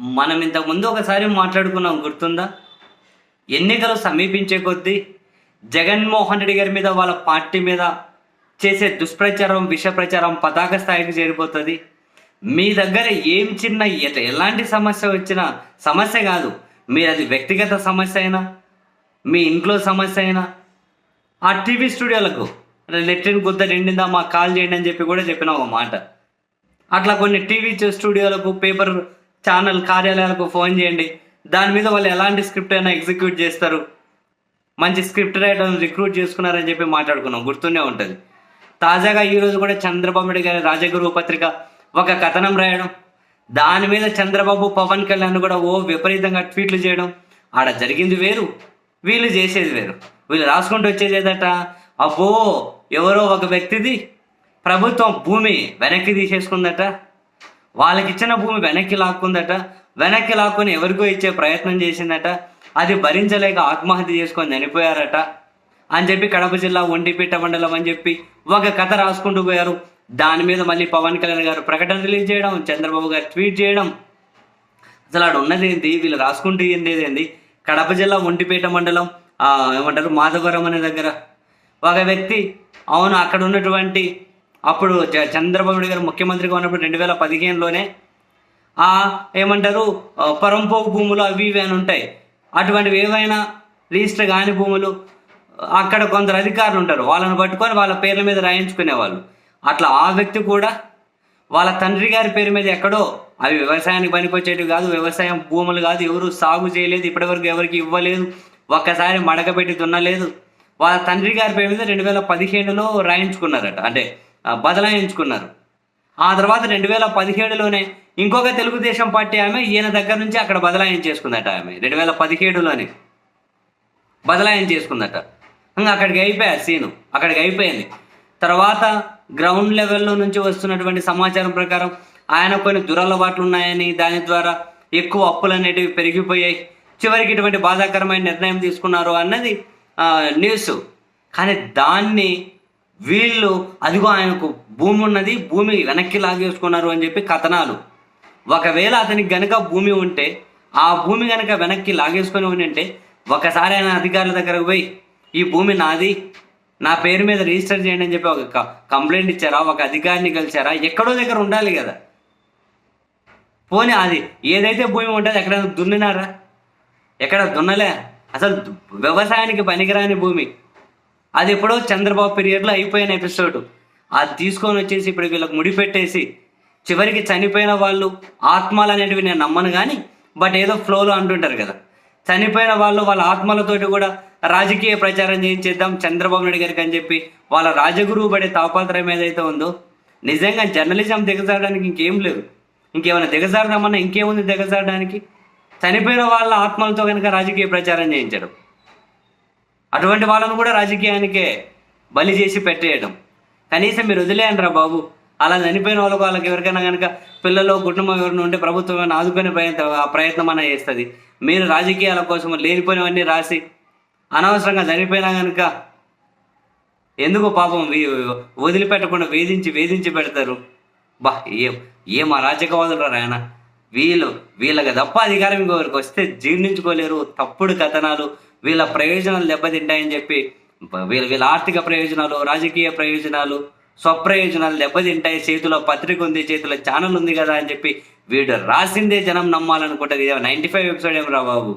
మనం ఇంతకు ముందు ఒకసారి మాట్లాడుకున్నాం గుర్తుందా? ఎన్నికలు సమీపించే కొద్దీ జగన్మోహన్ రెడ్డి గారి మీద వాళ్ళ పార్టీ మీద చేసే దుష్ప్రచారం విష ప్రచారం పతాక స్థాయికి చేరిపోతుంది. మీ దగ్గర ఏం చిన్న ఎట- ఎలాంటి సమస్య వచ్చినా సమస్య కాదు. మీరు అది వ్యక్తిగత సమస్య అయినా మీ ఇంట్లో సమస్య అయినా ఆ టీవీ స్టూడియోలకు లెట్రిన్ గుద్ద నిండిందా మాకు కాల్ చేయండి అని చెప్పి కూడా చెప్పిన ఒక మాట. అట్లా కొన్ని టీవీ స్టూడియోలకు పేపర్ ఛానల్ కార్యాలయాలకు ఫోన్ చేయండి. దాని మీద వాళ్ళు ఎలాంటి స్క్రిప్ట్ అయినా ఎగ్జిక్యూట్ చేస్తారు. మంచి స్క్రిప్ట్ రైటర్ని రిక్రూట్ చేసుకున్నారని చెప్పి మాట్లాడుకున్నాం. గుర్తునే ఉంటుంది. తాజాగా ఈరోజు కూడా చంద్రబాబు నాయుడు గారి రాజగురువు పత్రిక ఒక కథనం రాయడం దాని మీద చంద్రబాబు పవన్ కళ్యాణ్ కూడా ఓ విపరీతంగా ట్వీట్లు చేయడం. ఆడ జరిగింది వేరు వీళ్ళు చేసేది వేరు. వీళ్ళు రాసుకుంటూ వచ్చేదేదట? అబ్బో ఎవరో ఒక వ్యక్తిది ప్రభుత్వం భూమి వెనక్కి తీసేసుకుందట. వాళ్ళకి ఇచ్చిన భూమి వెనక్కి లాక్కుందట. వెనక్కి లాక్కొని ఎవరికో ఇచ్చే ప్రయత్నం చేసిందట. అది భరించలేక ఆత్మహత్య చేసుకొని చనిపోయారట. అని చెప్పి కడప జిల్లా ఒంటిపేట మండలం అని చెప్పి ఒక కథ రాసుకుంటూ పోయారు. దాని మీద మళ్ళీ పవన్ కళ్యాణ్ గారు ప్రకటన రిలీజ్ చేయడం చంద్రబాబు గారు ట్వీట్ చేయడం. అసలు ఆడ ఉన్నది ఏంటి వీళ్ళు రాసుకుంటూ ఏంది కడప జిల్లా ఒంటిపేట మండలం ఏమంటారు మాధవరం అనే దగ్గర. ఒక వ్యక్తి అవును అక్కడ ఉన్నటువంటి అప్పుడు చ- చంద్రబాబు నాయుడు గారు ముఖ్యమంత్రిగా ఉన్నప్పుడు రెండు వేల పదిహేనులోనే ఆ ఏమంటారు ఆ, పరంపోగు భూములు అవి ఇవి అని ఉంటాయి. అటువంటివి ఏవైనా రిజిస్టర్ కాని భూములు అక్కడ కొందరు అధికారులు ఉంటారు. వాళ్ళని పట్టుకొని వాళ్ళ పేర్ల మీద రాయించుకునేవాళ్ళు. అట్లా ఆ వ్యక్తి కూడా వాళ్ళ తండ్రి గారి పేరు మీద ఎక్కడో అవి వ్యవసాయానికి పనికొచ్చేటివి కాదు వ్యవసాయం భూములు కాదు ఎవరు సాగు చేయలేదు ఇప్పటివరకు ఎవరికి ఇవ్వలేదు ఒక్కసారి మడకపెట్టి దున్నలేదు. వాళ్ళ తండ్రి గారి పేరు మీద రెండు వేల పదిహేనులో రాయించుకున్నారట. అంటే బదలాయించుకున్నారు. ఆ తర్వాత రెండు వేల పదిహేడులోనే ఇంకొక తెలుగుదేశం పార్టీ ఆమె ఈయన దగ్గర నుంచి అక్కడ బదలాయించేసుకుందట ఆమె. రెండు వేల పదిహేడులోనే బదలాయించేసుకుందట ఇంకా అక్కడికి అయిపోయా సీను. అక్కడికి అయిపోయింది. తర్వాత గ్రౌండ్ లెవెల్లో నుంచి వస్తున్నటువంటి సమాచారం ప్రకారం ఆయన కొన్ని దురలవాట్లు ఉన్నాయని దాని ద్వారా ఎక్కువ అప్పులు అనేటివి పెరిగిపోయాయి. చివరికి ఇటువంటి బాధాకరమైన నిర్ణయం తీసుకున్నారు అన్నది న్యూస్. కానీ దాన్ని వీళ్ళు అదిగో ఆయనకు భూమి ఉన్నది భూమి వెనక్కి లాగేసుకున్నారు అని చెప్పి కథనాలు. ఒకవేళ అతనికి గనక భూమి ఉంటే ఆ భూమి గనక వెనక్కి లాగేసుకొని ఉంటే ఒకసారి ఆయన అధికారుల దగ్గరకు పోయి ఈ భూమి నాది నా పేరు మీద రిజిస్టర్ చేయండి అని చెప్పి ఒక కంప్లైంట్ ఇచ్చారా? ఒక అధికారిని కలిసారా ఎక్కడో దగ్గర ఉండాలి కదా. పోనీ అది ఏదైతే భూమి ఉంటుందో ఎక్కడైనా దున్నినారా? ఎక్కడ దున్నలే? అసలు వ్యవసాయానికి పనికిరాని భూమి. అది ఎప్పుడో చంద్రబాబు పీరియడ్లో అయిపోయిన ఎపిసోడ్ అది తీసుకొని వచ్చేసి ఇప్పుడు వీళ్ళకి ముడిపెట్టేసి చివరికి చనిపోయిన వాళ్ళు ఆత్మలు అనేటివి నేను నమ్మను కానీ బట్ ఏదో ఫ్లోలో అంటుంటారు కదా. చనిపోయిన వాళ్ళు వాళ్ళ ఆత్మలతోటి కూడా రాజకీయ ప్రచారం చేయించేద్దాం చంద్రబాబు నాయుడు గారికి అని చెప్పి వాళ్ళ రాజగురువు పడే తాపాత్రయం ఏదైతే ఉందో నిజంగా జర్నలిజం దిగజారడానికి ఇంకేం లేదు. ఇంకేమైనా దిగజారదామన్నా ఇంకేముంది దిగజారడానికి? చనిపోయిన వాళ్ళ ఆత్మలతో కనుక రాజకీయ ప్రచారం చేయించడం. అటువంటి వాళ్ళను కూడా రాజకీయానికే బలి చేసి పెట్టేయడం. కనీసం మీరు వదిలేయండి రా బాబు. అలా చనిపోయిన వాళ్ళకు వాళ్ళకి ఎవరికైనా కనుక పిల్లలు కుటుంబం ఎవరిని ఉంటే ప్రభుత్వం ఏమైనా ఆదుకునే ప్రయత్నం ఆ ప్రయత్నం అన్న చేస్తుంది. మీరు రాజకీయాల కోసం లేనిపోయినవన్నీ రాసి అనవసరంగా చనిపోయినా కనుక ఎందుకు పాపం వదిలిపెట్టకుండా వేధించి వేధించి పెడతారు? బా ఏం ఏం అరాచకవాదులు రాయన వీళ్ళు వీళ్ళకి తప్ప అధికారం ఇంకొకరికి వస్తే జీర్ణించుకోలేరు. తప్పుడు కథనాలు వీళ్ళ ప్రయోజనాలు దెబ్బతింటాయని చెప్పి వీళ్ళ వీళ్ళ ఆర్థిక ప్రయోజనాలు రాజకీయ ప్రయోజనాలు స్వప్రయోజనాలు దెబ్బతింటాయి. చేతిలో పత్రిక ఉంది చేతిలో ఛానల్ ఉంది కదా అని చెప్పి వీడు రాసిందే జనం నమ్మాలనుకుంటుంది. నైంటీ ఫైవ్ ఎపిసోడ్ ఏం రా బాబు.